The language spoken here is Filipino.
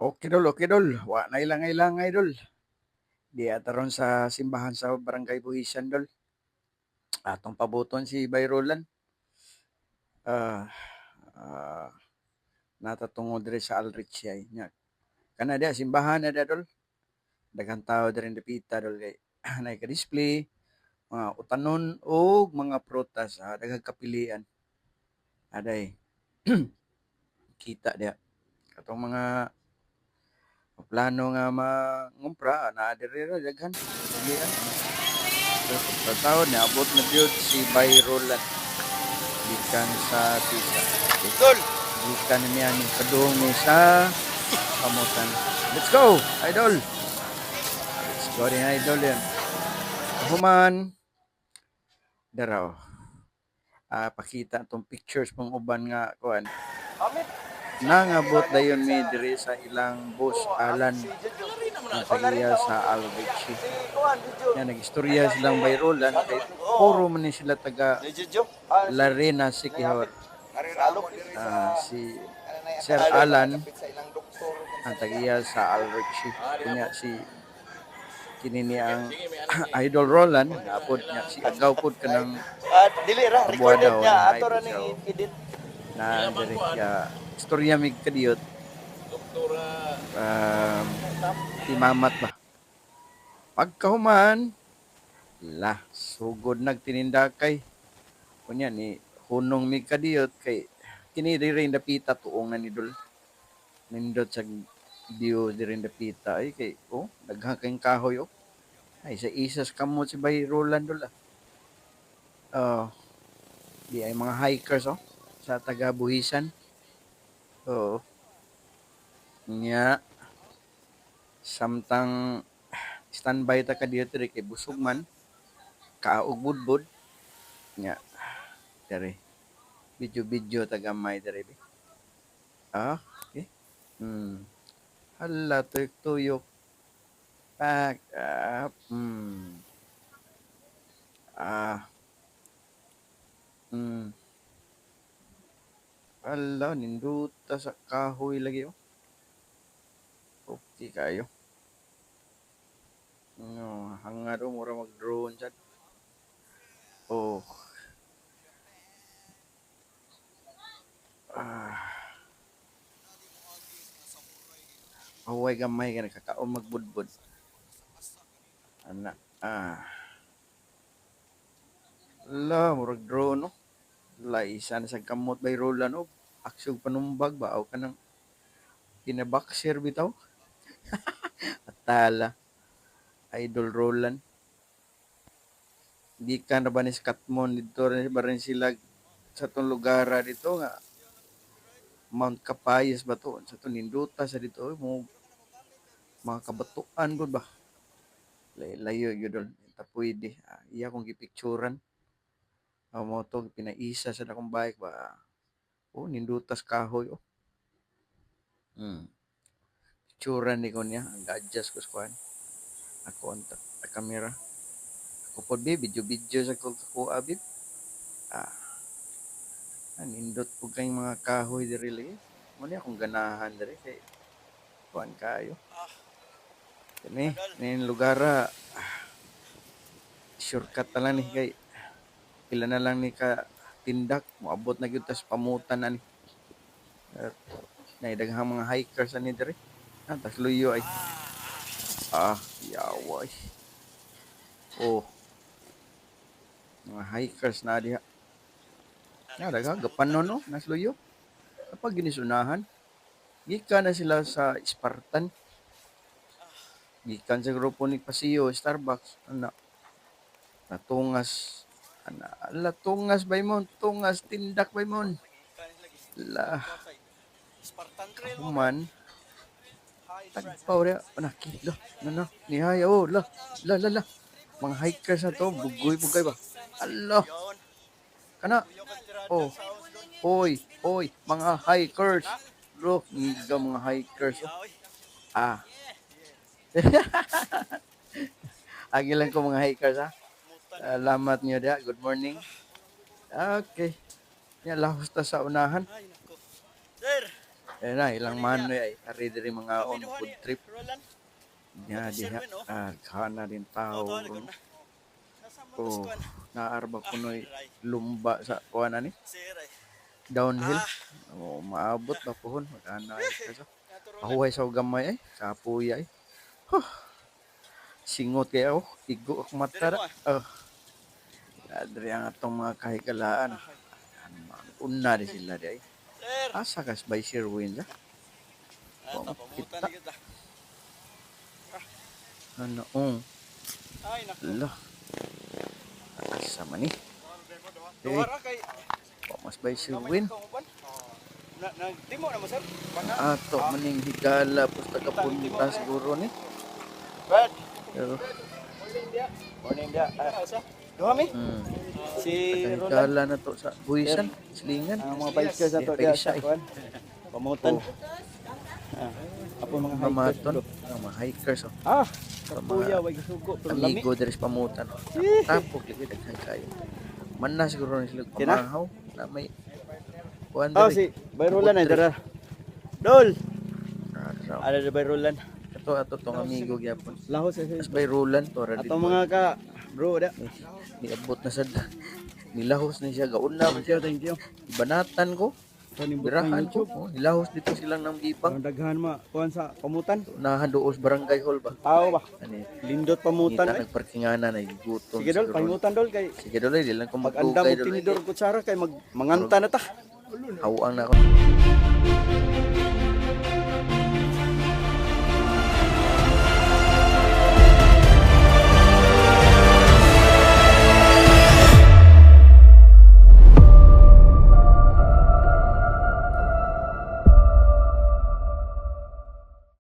Okay dol, okay dol. Wa na ilang ilang idol. Di ataron sa simbahan sa Barangay Buhisan dol. Atong pabuton si Bayrolan. Ah, ah, natatungod diri sa Alrich ay nya. Kana dia simbahan na dol. Daghang tao diri dapita dol kay nay ka display mga utanon o mga prutas ah, daghang kapilian. Aday kita dia katong mga plano nga mangumpra na diri ra daghan kapilian. So, sa taon niabot na gyud si Bayrolan gikan sa tisa. Idol! Gikan niya ni kadung ni sa pamutan. Let's go, idol. Let's go rin, idol yan. Human. Daraw. Ah, pakita tong pictures pang uban nga kuan. Amit! Nangabot dayon mi diri sa ilang bus alan Si ang tagiya sa Albici. Si. Yan nagistorya silang bayrolan kay puro man ni sila taga Si. Ah, Larena Sikihor. Salok. Ah, si Sir Alan Sa ang tagiya sa Alrichi. Kunya si kini ni ang Idol Roland naapod niya si agaw pod kanang Ah, dili ra. Recorded niya. Ato ra ni edit. na diri kaya istorya mig kadiyot. Um, si Mamat ba? Pagkahuman, la, sugod nagtininda kay kunya ni hunong mig kadiyot kay kini diri dapita tuong na ni Dol. Nindot sa view diri dapita ay kay oh daghang kahoy oh. Ay sa isas kamot si Bay Roland Dol ah. Oh, di ay mga hikers oh sa taga Buhisan. Oo. Nya samtang standby ta ka dito diri kay busog man kaog budbud nya diri video-video taga may diri bi. Ah, okay. Hmm. Hala tuyok tuyok. Pack up. Hmm. Ah. Hmm. Ala, ninduta sa kahoy lagi oh. Okay kayo. No, hangad oh, mura mag-drone sad. Oh. Ah. Huwag gamay ka nakakaon magbudbud. Anak. Ah. La, murag drone no. Laisa na sa kamot by Roland oh. Aksog panumbag ba o kanang kinaboxer bitaw. Atala. Idol Roland. Di ka na ba ni Skatmon dito ba rin sila sa tong lugar dito nga Mount Capayas ba to? Sa to Ninduta sa dito oy, mo mga kabatuan gud ba? Lay- Layo yun. Ta pwede. Ah, iya kong gipicturan. Ang mo to pinaisa sa akong bike ba. Oh, nindutas kahoy oh. Hmm. Picturan ni ko niya. Ang adjust ko sa. Ako ang camera. Ako po be, video-video sa ko ko abib. Ah. ah, nindot po kayong mga kahoy diri lagi. Muna akong ganahan diri kay kuhan kayo. Kani, nin lugar ah, shortcut na lang ni kay pila na lang ni ka tindak moabot na gyud tas pamutan na ni. At naidaghang mga hikers ani diri. Ah, tas luyo ay. Ah, yaway. Oh. Mga hikers na diha. Na daghang gapanon no, nas luyo. Kapag ginisunahan, gikan na sila sa Spartan. Gikan sa grupo ni Pasio, Starbucks. Ana. Natungas. Ana. Ala, tungas bay mon. Tungas. Tindak bay mon. La. Human. Tagpaw rin. Ana. Kilo. No, no. Nihaya. Oh, la. La, la, la. Mga hikers na to. Bugoy, bugoy ba? Ala. Kana. Oh. Oy, oy. Mga hikers. Bro, ngiga mga hikers. Oh. Yaoy. Ah. Agi lang ko mga hikers ha. Salamat niyo dia. Good morning. Okay. Yan lahos ta sa unahan. Sir, Eh na, ilang manoy ay ari diri mga on food trip. Roland. Diha no? Ah, kana din Oh, tao. na na. Oh, kuan. naarba kunoy Ray. lumba sa kuan ani downhill. Ah. Oh, maabot ba pohon magana ay kaso. Pahuway sa gamay ay, sa puya ay. Huh. Singot kaya ako, igo ak mata. Dili mo, Oh. Adri ang atong mga kahikalaan. Una di sila di ay. Sir. Asa kas by Sherwin sa? Ah, Oh, pamutan kita. kita. Ano, um, Ay, naku. ala. Asa man ni? Kay Pamas by Sherwin. Na nag timo na mo sir. Ato maning higala pusta kapunta siguro ni. Brad. Pero, Morning dia. Ah, sa. Duha mi. hmm, Si Roland. na to sa buwisan, slingan. Ang mga bikers na to Di dia isa sa kuan. Pamutan. Oh. Ah. Apo mga hikers. Ang mga hikers. Oh. Ah, Sa kuya mga way gasugo pero lami. amigo dari sa pamutan. Oh. Tapok lagi daghan kayo. Man na siguro na sila pamahaw na may kuan Oh, diri. si Bayrolan ay dara. Dol. Ada di Bayrolan. Ito ato tong amigo gyapon. Lahos sa Roland to ra Ato mga ka bro da. Niabot na sad. Nilahos ni siya gauna Thank you, thank you. ibanatan ko. Birahan ko. Oh, nilahos dito silang nang gipang. Ang daghan ma kuan sa pamutan. Nahan doos barangay hall ba? Tao ba? Ani, Lindot kita pamutan. ay. nagparkinganan ay gutom. Sige dol, siguro. pahingutan dol kay Sige dol, di lang ko pag andam magdugay mo tinidor kutsara kay mag manganta na ta. Hawang na ako.